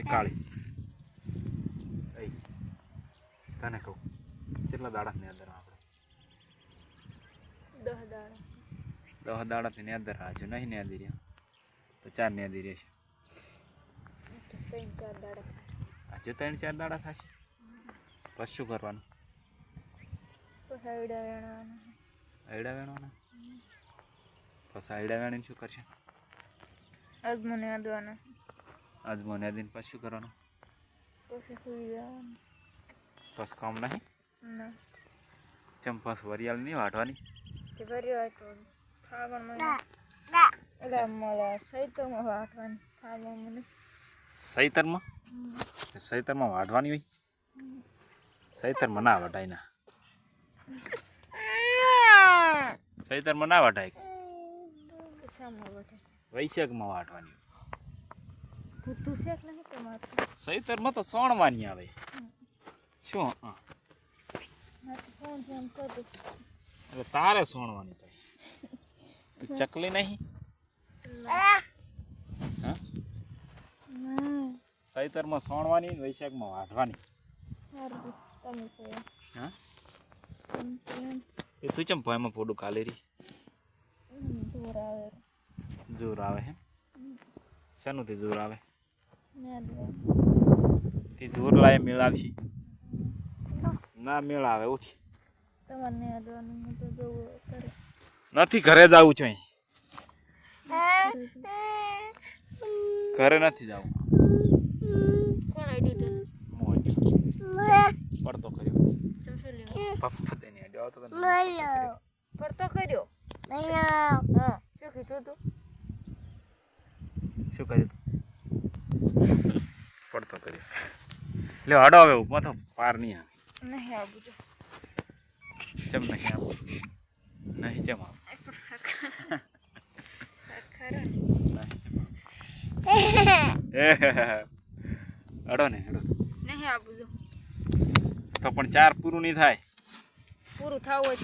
એ કાળી. એ તને કહું કેટલા દાડાની અંદર આપણે? દહ દાડા. દસ દાડાથી ની અંદર હજુ નહીં ને રહ્યા. તો ચાર ને રહેશે. હજુ ત્રણ ચાર દાડા થશે? પછી શું કરવાનું? આયડા વેણવાના. પછી આયડા વેણીને શું કરશે? અજમોને આદવાના આજ મને દીને પછી શું કરવાનું. પછી સુઈ જવાનું. પછી કામ નહીં? ના. ચમ પછી વરિયાળ નહીં વાટવાની ભર્યો હોય તો ફાગણ મહિના. એટલે મળે સૈતરમાં વાટવાની ફાગણ મને સૈતરમાં? સૈતરમાં વાટવાની હોય? સૈતરમાં ના વટાય ના. સૈતરમાં ના વટાય. વાટવાની વટે વૈશાખમાં વાઢવાની ભૂતું શેક નહીં તમારે તો આવે. શું? હા. એટલે તારે સોણવાની થાય. તું ચકલી નહીં? હા. ના. સૈતરમાં સોણવાની વૈશાખમાં વાઢવાની હા. એ તું ચમ ભાઈમાં પોડું કાલે રી જોર આવે. જોર આવે હે? શાનું તે જોર આવે? તે જોર લાય મેળ આવશે. ના મેળાવે ઉઠી. નથી ઘરે જવું છું અહીં. ઘરે નથી જવું પડતો કર્યો તમે શું લેવું પપ્પા તેને અડ્યો આવતો પડતો કર્યો? હા શું કીધું તું? શું કર્યું તું? પડતો કર્યો. લે હડો હવે માથો પાર નહીં આવે. નહીં આવું જો. ચમ નહીં આવું નહીં ચમ આવું અડો ને અડો નહીં આવું જો. તો પણ ચાર પૂરું નહીં થાય. પૂરું થવું હોય